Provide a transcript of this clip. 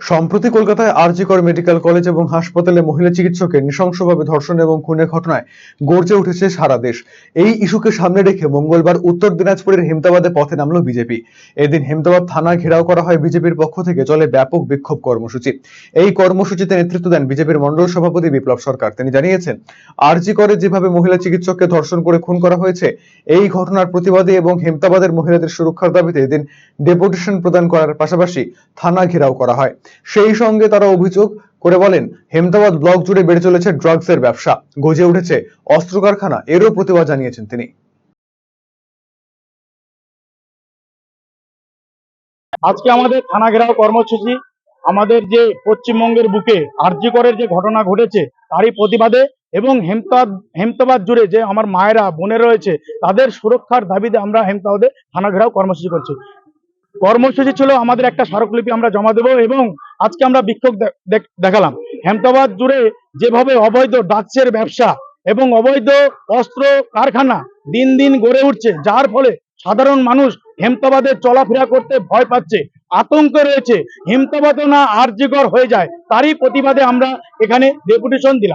সম্প্রতি কলকাতায় RG Kar medical college এবং হাসপাতালে মহিলা চিকিৎসকের নৃশংসভাবে ধর্ষণ এবং খুনের ঘটনায় গর্জে উঠেছে সারা দেশ। এই ইস্যুকে সামনে রেখে মঙ্গলবার উত্তর দিনাজপুরের হেমতাবাদে পথে নামলো বিজেপি। এদিন হেমতাবাদ থানা ঘেরাও করা হয় বিজেপির পক্ষ থেকে, চলে ব্যাপক বিক্ষোভ কর্মসূচি। এই কর্মসূচিতে নেতৃত্ব দেন বিজেপির মন্ডল সভাপতি বিপ্লব সরকার। তিনি জানিয়েছেন আরজি করে যেভাবে মহিলা চিকিৎসককে ধর্ষণ করে খুন করা হয়েছে, এই ঘটনার প্রতিবাদে এবং হেমতাবাদের মহিলাদের সুরক্ষার দাবিতে এদিন ডেপুটেশন প্রদান করার পাশাপাশি থানা ঘেরাও করা হয়। সেই সঙ্গে তারা অভিযোগ করে বলেন হেমতাবাদ ব্লক জুড়ে বেড়ে চলেছে ড্রাগসের ব্যবসা। গজে উঠেছে অস্ত্র কারখানা, এরও প্রতিবাদ জানিয়েছেন তিনি। আজকে আমাদের থানা ঘেরাও কর্মসূচি, আমাদের যে পশ্চিমবঙ্গের বুকে আরজিকরের যে ঘটনা ঘটেছে, তারই প্রতিবাদে এবং হেমতাবাদ হেমতাবাদ জুড়ে যে আমার মায়েরা, বোনের রয়েছে, তাদের সুরক্ষার দাবিতে আমরা হেমতাবাদে থানা ঘেরাও কর্মসূচি করছি। কর্মসূচি ছিল আমাদের একটা স্মারকলিপি আমরা জমা দেবো এবং আজকে আমরা বিক্ষোভ দেখালাম। হেমতাবাদ জুড়ে যেভাবে অবৈধ ড্রাগসের ব্যবসা এবং অবৈধ অস্ত্র কারখানা দিন দিন গড়ে উঠছে, যার ফলে সাধারণ মানুষ হেমতাবাদে চলাফেরা করতে ভয় পাচ্ছে, আতঙ্ক রয়েছে। হেমতাবাদও না আর্যকর হয়ে যায়, তারই প্রতিবাদে আমরা এখানে ডেপুটেশন দিলাম।